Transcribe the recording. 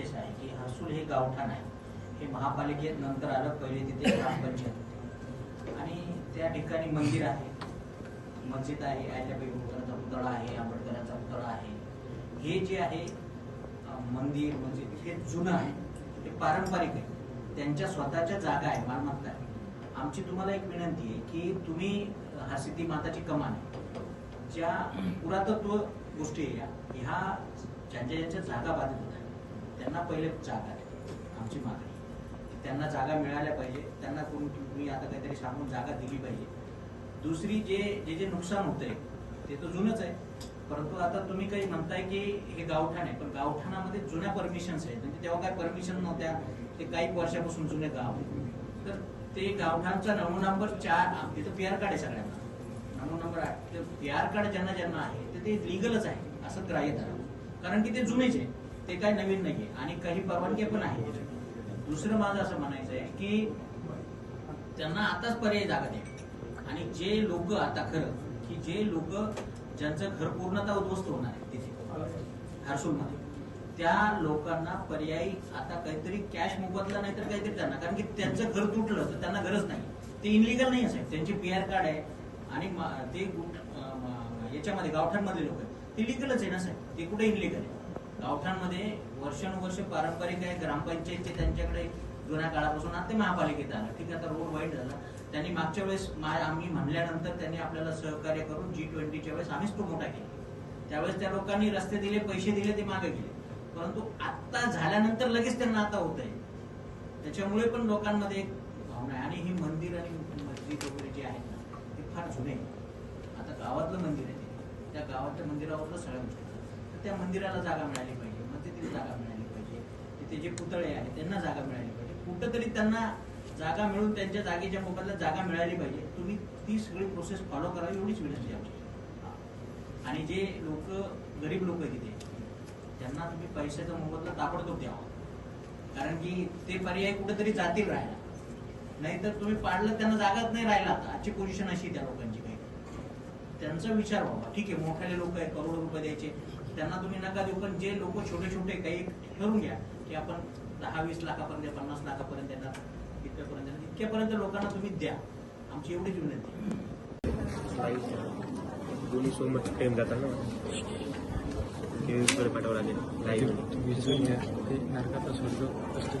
हसूल हे गावठाण आहे. हे महापालिकेत नंतर आलं पहिले तिथे ग्रामपंचायत. आणि त्या ठिकाणी मंदिर आहे. मस्जिद आहे अहिल्याबाई पुतळा आहे आंबेडकरांचा पुतळा आहे. हे जे आहे मंदिर मस्जिद हे जुनं आहे. ते पारंपरिक आहे. त्यांच्या स्वतःच्या जागा आहे मालमत्ता आहे. आमची तुम्हाला एक विनंती आहे की तुम्ही हा सिद्धी माताची कमान आहे. ज्या पुरातत्व गोष्टी आहे या, ह्या ज्यांच्या ज्यांच्या जागा बाधित होत त्यांना पहिले जागा आहे आमची मागणी. त्यांना जागा मिळाल्या पाहिजे. त्यांना कोणी तुम्ही आता काहीतरी सांगून जागा दिली पाहिजे. दुसरी जे जे जे नुकसान होतंय ते तर जुनंच आहे. परंतु आता तुम्ही काही म्हणताय की हे गावठाण आहे. पण गावठाणामध्ये जुन्या परमिशन्स आहेत. म्हणजे तेव्हा काय परमिशन नव्हत्या. ते काही वर्षापासून जुने गाव तर ते गावठाणचा नमुना नंबर चार तिथं पी आर कार्ड आहे सगळ्यांना. नमुना नंबर आठ तर पी आर कार्ड ज्यांना ज्यांना आहे तर ते लिगलच आहे असं ग्राह्य धरा. कारण की ते जुनेच आहे. ते काही नवीन नाहीये. आणि काही परवानगी पण आहे. दुसरं माझं असं म्हणायचं आहे की त्यांना आताच पर्याय जागा द्या. आणि जे लोक आता खरं की जे लोक ज्यांचं घर पूर्णतः उद्ध्वस्त होणार आहे तिथे हर्सूलमध्ये त्या लोकांना पर्यायी आता काहीतरी कॅश मोबदला नाही तर काहीतरी त्यांना. कारण की त्यांचं घर तुटलं तर त्यांना गरज नाही. ते इनलिगल नाही साहेब. त्यांचे पी आर कार्ड आहे. आणि ते याच्यामध्ये गावठाणमधले लोक आहेत. ते लिगलच आहे ना साहेब. ते कुठे इनलिगल आहे? गावठाणमध्ये वर्षानुवर्ष पारंपरिक आहे ग्रामपंचायतचे त्यांच्याकडे जुन्या काळापासून आता ते महापालिकेत आलं. ठीक आहे आता रोड वाईट झाला. त्यांनी मागच्या वेळेस मा- आम्ही म्हणल्यानंतर त्यांनी आपल्याला सहकार्य करून जी ट्वेंटीच्या वेळेस आम्हीच तो मोठा केला. त्यावेळेस त्या लोकांनी रस्ते दिले पैसे दिले ते मागे गेले. परंतु आता झाल्यानंतर लगेच त्यांना आता होत आहे. त्याच्यामुळे पण लोकांमध्ये एक भावना आहे. आणि ही मंदिर आणि मस्जिद वगैरे जे आहेत ना ते फार जुने आहे आता गावातलं मंदिर आहे ते. त्या गावातल्या मंदिरावरलं सगळं त्या मंदिराला जागा मिळाली पाहिजे मस्जिदीला जागा मिळाली पाहिजे तिथे जे पुतळे आहेत त्यांना जागा मिळाली पाहिजे. कुठंतरी त्यांना जागा मिळून त्यांच्या जागेच्या मोबदल्यात जागा मिळाली पाहिजे. तुम्ही ती सगळी प्रोसेस फॉलो करावी एवढीच विनंती आमची आणि जे लोक गरीब लोक आहेत तिथे त्यांना तुम्ही पैशाचा मोबदला ताबडतोब द्यावा. कारण की ते पर्याय कुठेतरी जातील राहायला. नाहीतर तुम्ही पाडलं त्यांना जागाच नाही राहिला. आता आजची पोझिशन अशी त्या लोकांची काही. त्यांचा विचार व्हावा. ठीक आहे मोठाले लोक आहेत करोडो रुपये द्यायचे. त्यांना तुम्ही नका देऊ पण जे लोक छोटे छोटे काही ठरवून घ्या की आपण दहा वीस लाखापर्यंत पन्नास लाखापर्यंत त्यांना इतक्यापर्यंत. इतक्यापर्यंत लोकांना तुम्ही द्या. आमची एवढीच विनंती आहे. दोन्ही सो मच टाइम जाता ना पाठवावं लागेल लाईव्ह नरकाचा स्वर्ग असतो